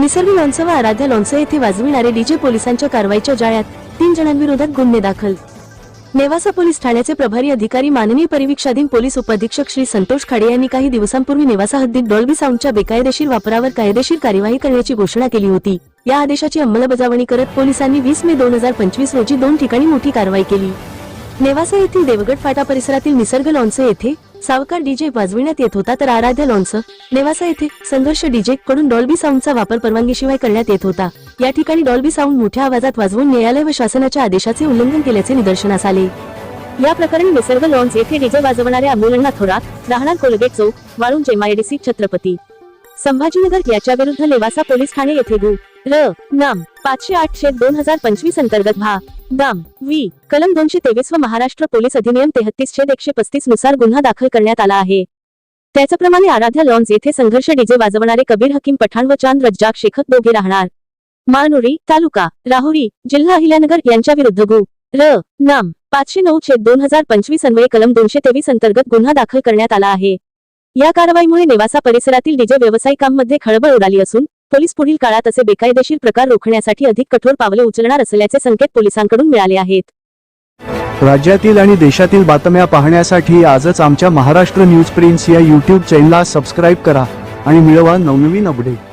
निसर्ग लोणचं व आराध्या लोणचं येथे वाजविणारे डीजे पोलिसांच्या कारवाईच्या जाळ्यात तीन जणांविरोधात गुन्हे दाखल. नेवासा पोलीस ठाण्याचे प्रभारी अधिकारी माननीय परिवीक्षाधीन पोलीस उपाधीक्षक श्री संतोष खाडे यांनी काही दिवसांपूर्वी नेवासा हद्दीत डॉल्बी साऊंडच्या बेकायदेशीर वापरावर कायदेशीर कार्यवाही करण्याची घोषणा केली होती. या आदेशाची अंमलबजावणी करत पोलिसांनी वीस मे दोन हजार पंचवीस रोजी दोन ठिकाणी मोठी कारवाई केली. नेवासा येथील देवगड फाटा परिसरातील निसर्ग लॉन्स येथे सावकार डीजे वाजविण्यात येत होता तर आराध्या लॉन्स नेवासा येथे संघर्ष डीजे कडून डॉल्बी साऊंडचा वापर परवानगीशिवाय करण्यात येत होता. या ठिकाणी डॉल्बी साऊंड मोठ्या आवाजात वाजवून न्यायालय व शासनाच्या आदेशाचे उल्लंघन केल्याचे निदर्शनास आले. या प्रकरणी निसर्ग लॉन्स येथे डीजे वाजवणाऱ्या अमोलना थोरात राहणार कोलगेट चौक वाळून जेमायडीसी छत्रपती. संभाजीनगर याच्या विरुद्ध नेवासा पोलीस ठाणे येथे गु. र. नाम. पाचशे आठ छेद दोन हजार पंचवीस अंतर्गत भा. दाम वी. कलम दोनशे तेवीस व महाराष्ट्र पोलीस अधिनियम तेहतीस छेद एकशे पस्तीसनुसार गुन्हा दाखल करण्यात आला आहे. त्याचप्रमाणे आराध्या लॉन्स येथे संघर्ष डीजे वाजवणारे कबीर हकीम पठाण व चांद रज्जाक शेखत दोघे राहणार. मानुरी तालुका राहुरी जिल्हा अहिल्यानगर यांच्या विरुद्ध गु. र. नाम. पाचशे नऊ छेद दोन हजार पंचवीस अन्वये कलम दोनशे तेवीस अंतर्गत गुन्हा दाखल करण्यात आला आहे. या कारवाईमुळे नेवासा परिसरातील डीजे व्यावसायिकांमध्ये खळबळ उडाली असून पोलीस पुढील काळात असे बेकायदेशीर प्रकार रोखण्यासाठी अधिक कठोर पावले उचलणार असल्याचे संकेत पोलिसांकडून मिळाले आहेत. राज्यातील आणि देशातील बातम्या पाहण्यासाठी आजच आमच्या महाराष्ट्र न्यूज प्रिन्स या यूट्यूब चॅनलला सबस्क्राईब करा आणि मिळवा नवनवीन अपडेट